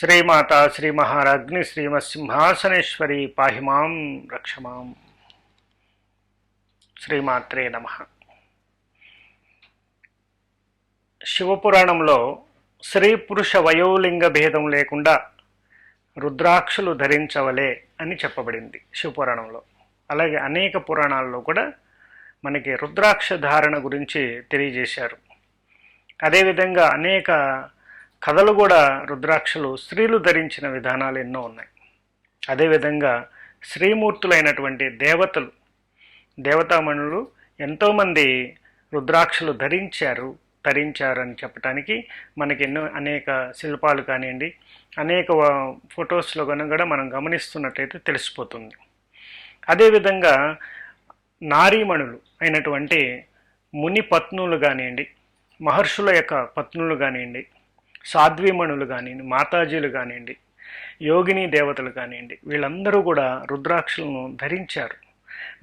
శ్రీమాత శ్రీ మహారాజ్ని శ్రీమసింహాసనేశ్వరి పాహిమాం రక్షమాం శ్రీమాత్రే నమ. శివపురాణంలో స్త్రీ పురుష వయోలింగ భేదం లేకుండా రుద్రాక్షలు ధరించవలే అని చెప్పబడింది శివపురాణంలో. అలాగే అనేక పురాణాల్లో కూడా మనకి రుద్రాక్ష ధారణ గురించి తెలియజేశారు. అదేవిధంగా అనేక కథలు కూడా రుద్రాక్షలు స్త్రీలు ధరించిన విధానాలు ఎన్నో ఉన్నాయి. అదేవిధంగా శ్రీమూర్తులైనటువంటి దేవతలు దేవతామణులు ఎంతోమంది రుద్రాక్షలు ధరించారు ధరించారు అని చెప్పడానికి మనకి ఎన్నో అనేక శిల్పాలు కానివ్వండి అనేక ఫొటోస్లో కనుక కూడా మనం గమనిస్తున్నట్లయితే తెలిసిపోతుంది. అదేవిధంగా నారీమణులు అయినటువంటి ముని పత్నులు కానివ్వండి మహర్షుల యొక్క పత్నులు కానివ్వండి సాధ్వీమణులు కానివ్వండి మాతాజీలు కానివ్వండి యోగిని దేవతలు కానివ్వండి వీళ్ళందరూ కూడా రుద్రాక్షలను ధరించారు.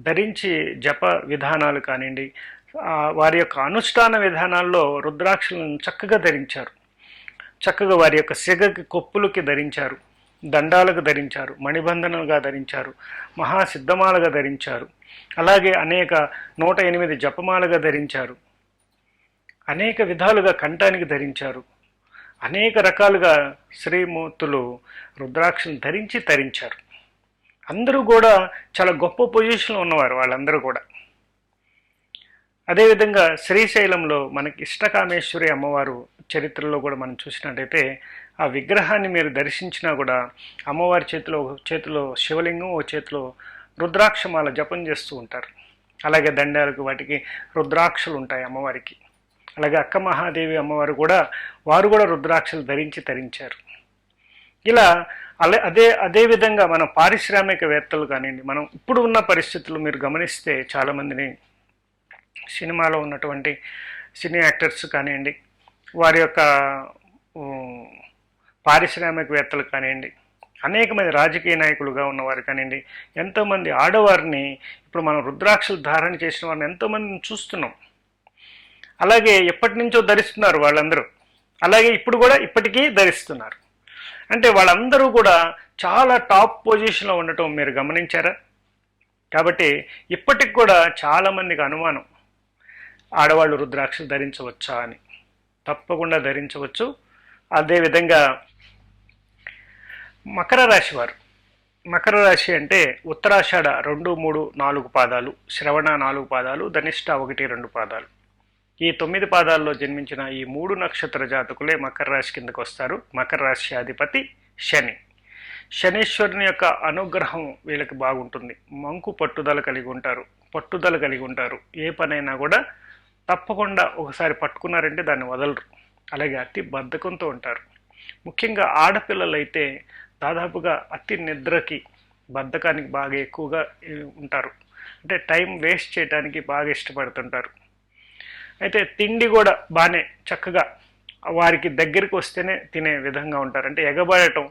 ధరించి జప విధానాలు కానివ్వండి వారి యొక్క అనుష్ఠాన విధానాల్లో రుద్రాక్షలను చక్కగా ధరించారు. చక్కగా వారి యొక్క సిగకి కొప్పులకి ధరించారు. దండాలకు ధరించారు. మణిబంధనలుగా ధరించారు. మహాసిద్ధమాలగా ధరించారు. అలాగే అనేక నూట ఎనిమిది జపమాలగా ధరించారు. అనేక విధాలుగా కంఠానికి ధరించారు. అనేక రకాలుగా శ్రీమూర్తులు రుద్రాక్షను ధరించి తరించారు. అందరూ కూడా చాలా గొప్ప పొజిషన్లో ఉన్నవారు వాళ్ళందరూ కూడా. అదేవిధంగా శ్రీశైలంలో మనకి ఇష్టకామేశ్వరి అమ్మవారు చరిత్రలో కూడా మనం చూసినట్టయితే ఆ విగ్రహాన్ని మీరు దర్శించినా కూడా అమ్మవారి చేతిలో ఒక చేతిలో శివలింగం ఓ చేతిలో రుద్రాక్షమాల జపం చేస్తూ ఉంటారు. అలాగే దండాలకు వాటికి రుద్రాక్షలు ఉంటాయి అమ్మవారికి. అలాగే అక్క మహాదేవి అమ్మవారు కూడా వారు కూడా రుద్రాక్షలు ధరించి తరించారు. ఇలా అలా అదే అదేవిధంగా మన పారిశ్రామికవేత్తలు కానివ్వండి మనం ఇప్పుడు ఉన్న పరిస్థితులు మీరు గమనిస్తే చాలామందిని సినిమాలో ఉన్నటువంటి సినీ యాక్టర్స్ కానివ్వండి వారి యొక్క పారిశ్రామికవేత్తలు కానివ్వండి అనేక మంది రాజకీయ నాయకులుగా ఉన్నవారు కానివ్వండి ఎంతోమంది ఆడవారిని ఇప్పుడు మనం రుద్రాక్షలు ధారణ చేసిన వారిని ఎంతోమందిని చూస్తున్నాం. అలాగే ఎప్పటి నుంచో ధరిస్తున్నారు వాళ్ళందరూ. అలాగే ఇప్పుడు కూడా ఇప్పటికీ ధరిస్తున్నారు. అంటే వాళ్ళందరూ కూడా చాలా టాప్ పొజిషన్లో ఉండటం మీరు గమనించారా? కాబట్టి ఇప్పటికి కూడా చాలామందికి అనుమానం. ఆడవాళ్ళు రుద్రాక్షలు ధరించవచ్చా అని. తప్పకుండా ధరించవచ్చు. అదేవిధంగా మకర రాశి వారు. మకర రాశి అంటే ఉత్తరాషాఢ రెండు మూడు నాలుగు పాదాలు శ్రవణ నాలుగు పాదాలు ధనిష్ట ఒకటి రెండు పాదాలు. ఈ తొమ్మిది పాదాల్లో జన్మించిన ఈ మూడు నక్షత్ర జాతకులే మకర రాశి కిందకు వస్తారు. మకర రాశి అధిపతి శని. శనీశ్వరుని యొక్క అనుగ్రహం వీళ్ళకి బాగుంటుంది. మంకు పట్టుదల కలిగి ఉంటారు. పట్టుదల కలిగి ఉంటారు. ఏ పనైనా కూడా తప్పకుండా ఒకసారి పట్టుకున్నారంటే దాన్ని వదలరు. అలాగే అతి బద్ధకంతో ఉంటారు. ముఖ్యంగా ఆడపిల్లలైతే దాదాపుగా అతి నిద్రకి బద్ధకానికి బాగా ఎక్కువగా ఉంటారు. అంటే టైం వేస్ట్ చేయడానికి బాగా ఇష్టపడుతుంటారు. అయితే తిండి కూడా బాగానే చక్కగా వారికి దగ్గరికి వస్తేనే తినే విధంగా ఉంటారు. అంటే ఎగబడటం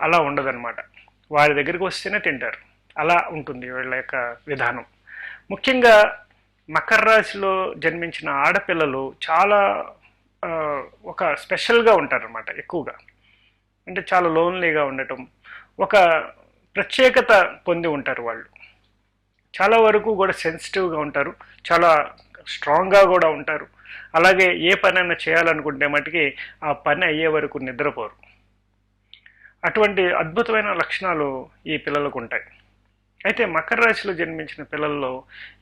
అలా ఉండదన్నమాట. వారి దగ్గరికి వస్తేనే తింటారు. అలా ఉంటుంది వీళ్ళ యొక్క విధానం. ముఖ్యంగా మకర రాశిలో జన్మించిన ఆడపిల్లలు చాలా ఒక స్పెషల్గా ఉంటారన్నమాట ఎక్కువగా. అంటే చాలా లోన్లీగా ఉండటం ఒక ప్రత్యేకత పొంది ఉంటారు వాళ్ళు. చాలా వరకు కూడా సెన్సిటివ్గా ఉంటారు. చాలా స్ట్రాంగ్గా కూడా ఉంటారు. అలాగే ఏ పనైనా చేయాలనుకుంటే మటుకి ఆ పని అయ్యే వరకు నిద్రపోరు. అటువంటి అద్భుతమైన లక్షణాలు ఈ పిల్లలకు ఉంటాయి. అయితే మకర రాశిలో జన్మించిన పిల్లల్లో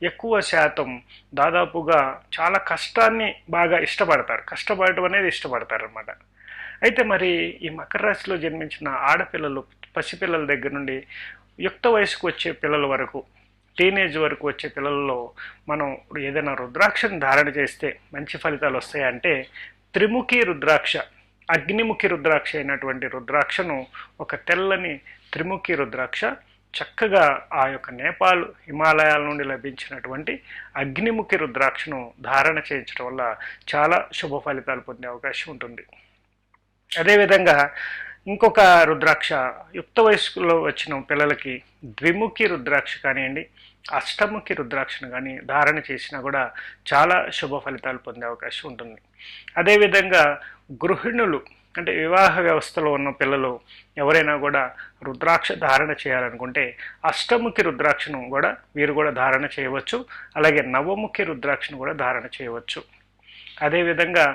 ఎక్కువ శాతం దాదాపుగా చాలా కష్టాన్ని బాగా ఇష్టపడతారు. కష్టపడటం అనేది ఇష్టపడతారు అనమాట అయితే మరి ఈ మకర రాశిలో జన్మించిన ఆడపిల్లలు పసిపిల్లల దగ్గర నుండి యుక్త వయసుకు వచ్చే పిల్లల వరకు టీనేజ్ వరకు వచ్చే పిల్లల్లో మనం ఏదైనా రుద్రాక్షను ధారణ చేస్తే మంచి ఫలితాలు వస్తాయంటే త్రిముఖి రుద్రాక్ష అగ్నిముఖి రుద్రాక్ష అయినటువంటి రుద్రాక్షను ఒక తెల్లని త్రిముఖి రుద్రాక్ష చక్కగా ఆ యొక్క నేపాల్ హిమాలయాల నుండి లభించినటువంటి అగ్నిముఖి రుద్రాక్షను ధారణ చేయించడం వల్ల చాలా శుభ ఫలితాలు పొందే అవకాశం ఉంటుంది. అదేవిధంగా ఇంకొక రుద్రాక్ష యుక్త వయస్సులో వచ్చిన పిల్లలకి ద్విముఖి రుద్రాక్ష కానివ్వండి అష్టముఖి రుద్రాక్షను కానీ ధారణ చేసినా కూడా చాలా శుభ ఫలితాలు పొందే అవకాశం ఉంటుంది. అదేవిధంగా గృహిణులు అంటే వివాహ వ్యవస్థలో ఉన్న పిల్లలు ఎవరైనా కూడా రుద్రాక్ష ధారణ చేయాలనుకుంటే అష్టముఖి రుద్రాక్షను కూడా వీరు కూడా ధారణ చేయవచ్చు. అలాగే నవముఖి రుద్రాక్షను కూడా ధారణ చేయవచ్చు. అదేవిధంగా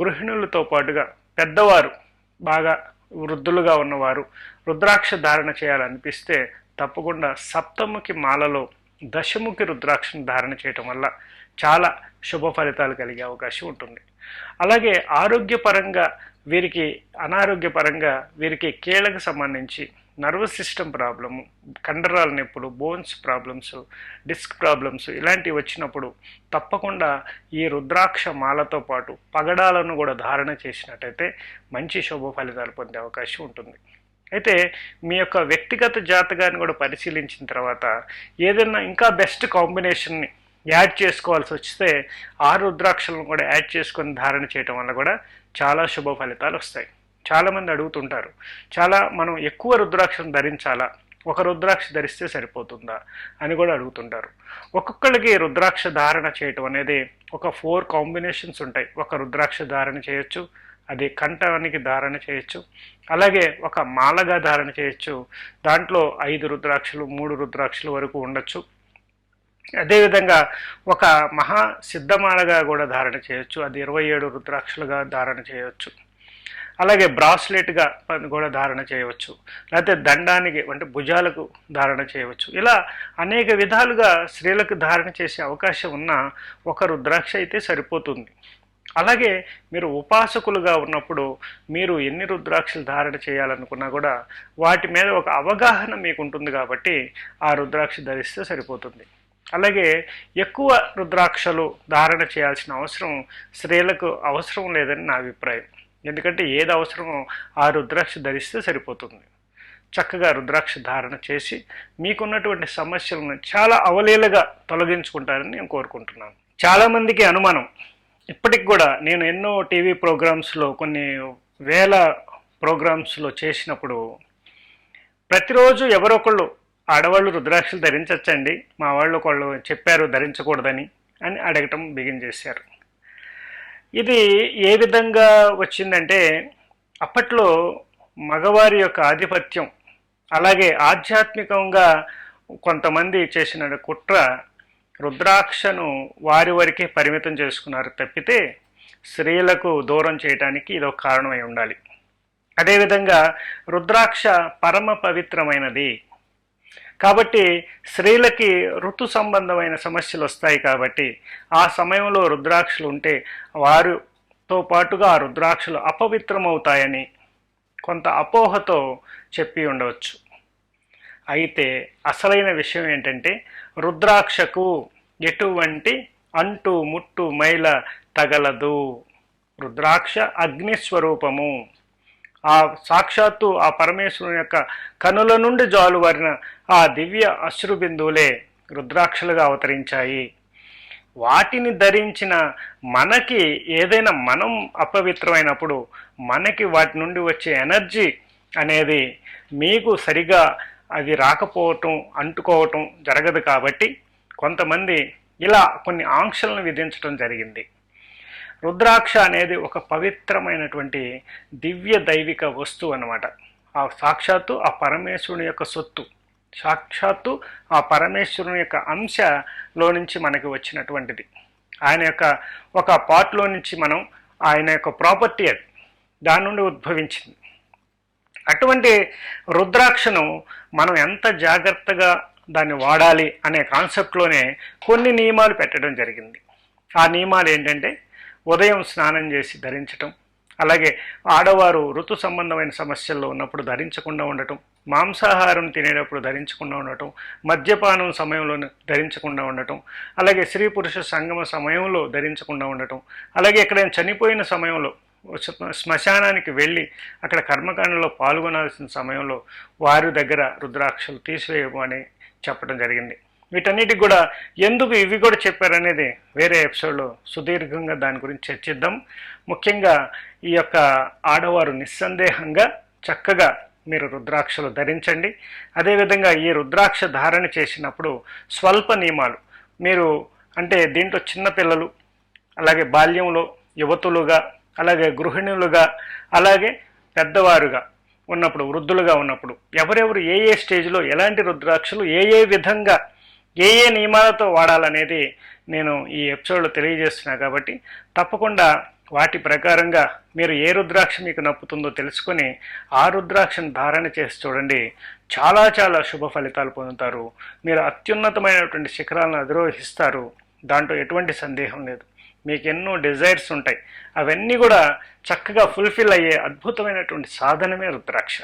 గృహిణులతో పాటుగా పెద్దవారు బాగా వృద్ధులుగా ఉన్నవారు రుద్రాక్ష ధారణ చేయాలనిపిస్తే తప్పకుండా సప్తముఖి మాలలో దశముఖి రుద్రాక్షను ధారణ చేయటం వల్ల చాలా శుభ ఫలితాలు కలిగే అవకాశం ఉంటుంది. అలాగే ఆరోగ్యపరంగా వీరికి అనారోగ్యపరంగా వీరికి కీళ్ళకు సంబంధించి నర్వస్ సిస్టమ్ ప్రాబ్లము కండరాల నొప్పులు బోన్స్ ప్రాబ్లమ్స్ డిస్క్ ప్రాబ్లమ్స్ ఇలాంటివి వచ్చినప్పుడు తప్పకుండా ఈ రుద్రాక్ష మాలతో పాటు పగడాలను కూడా ధారణ చేసినట్టయితే మంచి శుభ ఫలితాలు పొందే అవకాశం ఉంటుంది. అయితే మీ యొక్క వ్యక్తిగత జాతకాన్ని కూడా పరిశీలించిన తర్వాత ఏదైనా ఇంకా బెస్ట్ కాంబినేషన్ని యాడ్ చేసుకోవాల్సి వస్తే ఆ రుద్రాక్షలను కూడా యాడ్ చేసుకొని ధారణ చేయటం వల్ల కూడా చాలా శుభ ఫలితాలు వస్తాయి. చాలామంది అడుగుతుంటారు చాలా మనం ఎక్కువ రుద్రాక్షను ధరించాలా? ఒక రుద్రాక్ష ధరిస్తే సరిపోతుందా? అని కూడా అడుగుతుంటారు. ఒక్కొక్కరికి రుద్రాక్ష ధారణ చేయటం అనేది ఒక ఫోర్ కాంబినేషన్స్ ఉంటాయి. ఒక రుద్రాక్ష ధారణ చేయొచ్చు అది కంఠానికి ధారణ చేయొచ్చు అలాగే ఒక మాలగా ధారణ చేయొచ్చు దాంట్లో ఐదు రుద్రాక్షలు మూడు రుద్రాక్షలు వరకు ఉండొచ్చు. అదేవిధంగా ఒక మహా సిద్ధమాలగా కూడా ధారణ చేయొచ్చు అది ఇరవై ఏడు రుద్రాక్షలుగా ధారణ చేయొచ్చు. అలాగే బ్రాస్లెట్గా కూడా ధారణ చేయవచ్చు. లేకపోతే దండానికి అంటే భుజాలకు ధారణ చేయవచ్చు. ఇలా అనేక విధాలుగా స్త్రీలకు ధారణ చేసే అవకాశం ఉన్న ఒక రుద్రాక్ష అయితే సరిపోతుంది. అలాగే మీరు ఉపాసకులుగా ఉన్నప్పుడు మీరు ఎన్ని రుద్రాక్షలు ధారణ చేయాలనుకున్నా కూడా వాటి మీద ఒక అవగాహన మీకు ఉంటుంది కాబట్టి ఆ రుద్రాక్ష ధరిస్తే సరిపోతుంది. అలాగే ఎక్కువ రుద్రాక్షలు ధారణ చేయాల్సిన అవసరం స్త్రీలకు అవసరం లేదని నా అభిప్రాయం. ఎందుకంటే ఏది అవసరమో ఆ రుద్రాక్ష ధరిస్తే సరిపోతుంది. చక్కగా రుద్రాక్ష ధారణ చేసి మీకున్నటువంటి సమస్యలను చాలా అవలీలగా తొలగించుకుంటారని నేను కోరుకుంటున్నాను. చాలామందికి అనుమానం. ఇప్పటికి కూడా నేను ఎన్నో టీవీ ప్రోగ్రామ్స్లో కొన్ని వేల ప్రోగ్రామ్స్లో చేసినప్పుడు ప్రతిరోజు ఎవరొకళ్ళు ఆడవాళ్ళు రుద్రాక్షలు ధరించవచ్చండి మా వాళ్ళు ఒకళ్ళు చెప్పారు ధరించకూడదని అని అడగటం బిగిన్ చేశారు. ఇది ఏ విధంగా వచ్చిందంటే అప్పట్లో మగవారి యొక్క ఆధిపత్యం అలాగే ఆధ్యాత్మికంగా కొంతమంది చేసిన కుట్ర రుద్రాక్షను వారి వరకే పరిమితం చేసుకున్నారు తప్పితే స్త్రీలకు దూరం చేయటానికి ఇది ఒక కారణమై ఉండాలి. అదేవిధంగా రుద్రాక్ష పరమ పవిత్రమైనది. కాబట్టి స్త్రీలకి ఋతు సంబంధమైన సమస్యలు వస్తాయి కాబట్టి ఆ సమయంలో రుద్రాక్షలు ఉంటే వారితో పాటుగా ఆ రుద్రాక్షలు అపవిత్రమవుతాయని కొంత అపోహతో చెప్పి ఉండవచ్చు. అయితే అసలైన విషయం ఏంటంటే రుద్రాక్షకు ఎటువంటి అంటు ముట్టు మైల తగలదు. రుద్రాక్ష అగ్నిస్వరూపము. ఆ సాక్షాత్తు ఆ పరమేశ్వరుని యొక్క కనుల నుండి జాలువారిన ఆ దివ్య అశ్రు బిందువులే రుద్రాక్షలుగా అవతరించాయి. వాటిని ధరించిన మనకి ఏదైనా మనం అపవిత్రమైనప్పుడు మనకి వాటి నుండి వచ్చే ఎనర్జీ అనేది మీకు సరిగా అది రాకపోవటం అంటుకోవటం జరగదు కాబట్టి కొంతమంది ఇలా కొన్ని ఆంక్షలను విధించడం జరిగింది. రుద్రాక్ష అనేది ఒక పవిత్రమైనటువంటి దివ్య దైవిక వస్తువు అన్నమాట. ఆ సాక్షాత్తు ఆ పరమేశ్వరుని యొక్క సొత్తు. సాక్షాత్తు ఆ పరమేశ్వరుని యొక్క అంశలో నుంచి మనకి వచ్చినటువంటిది. ఆయన యొక్క ఒక పార్ట్లో నుంచి మనం ఆయన యొక్క ప్రాపర్టీ అది. దాని నుండి ఉద్భవించింది. అటువంటి రుద్రాక్షను మనం ఎంత జాగ్రత్తగా దాన్ని వాడాలి అనే కాన్సెప్ట్లోనే కొన్ని నియమాలు పెట్టడం జరిగింది. ఆ నియమాలు ఏంటంటే ఉదయం స్నానం చేసి ధరించటం అలాగే ఆడవారు ఋతు సంబంధమైన సమస్యల్లో ఉన్నప్పుడు ధరించకుండా ఉండటం మాంసాహారం తినేటప్పుడు ధరించకుండా ఉండటం మద్యపానం సమయంలో ధరించకుండా ఉండటం అలాగే స్త్రీ పురుష సంగమ సమయంలో ధరించకుండా ఉండటం అలాగే ఎక్కడైనా చనిపోయిన సమయంలో శ్మశానానికి వెళ్ళి అక్కడ కర్మకాండలో పాల్గొనాల్సిన సమయంలో వారి దగ్గర రుద్రాక్షలు తీసివేయమని చెప్పడం జరిగింది. వీటన్నిటికి కూడా ఎందుకు ఇవి కూడా చెప్పారనేది వేరే ఎపిసోడ్లో సుదీర్ఘంగా దాని గురించి చర్చిద్దాం. ముఖ్యంగా ఈ యొక్క ఆడవారు నిస్సందేహంగా చక్కగా మీరు రుద్రాక్షలు ధరించండి. అదేవిధంగా ఈ రుద్రాక్ష ధారణ చేసినప్పుడు స్వల్ప నియమాలు. మీరు అంటే దీంట్లో చిన్నపిల్లలు అలాగే బాల్యంలో యువతులుగా అలాగే గృహిణులుగా అలాగే పెద్దవారుగా ఉన్నప్పుడు వృద్ధులుగా ఉన్నప్పుడు ఎవరెవరు ఏ ఏ స్టేజ్లో ఎలాంటి రుద్రాక్షలు ఏ ఏ విధంగా ఏ ఏ నియమాలతో వాడాలనేది నేను ఈ ఎపిసోడ్లో తెలియజేస్తున్నా కాబట్టి తప్పకుండా వాటి ప్రకారంగా మీరు ఏ రుద్రాక్ష మీకు నప్పుతుందో తెలుసుకొని ఆ రుద్రాక్షను ధారణ చేసి చూడండి. చాలా చాలా శుభ ఫలితాలు పొందుతారు. మీరు అత్యున్నతమైనటువంటి శిఖరాలను అధిరోహిస్తారు. దాంట్లో ఎటువంటి సందేహం లేదు. మీకు ఎన్నో డిజైర్స్ ఉంటాయి. అవన్నీ కూడా చక్కగా ఫుల్ఫిల్ అయ్యే అద్భుతమైనటువంటి సాధనమే రుద్రాక్ష.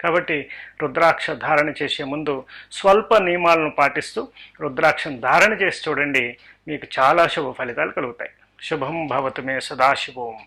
కాబట్టి రుద్రాక్ష ధారణ చేసే ముందు స్వల్ప నియమాలను పాటిస్తూ రుద్రాక్షను ధారణ చేసి చూడండి మీకు చాలా శుభ ఫలితాలు కలుగుతాయి. శుభం భవతు మే సదాశివం.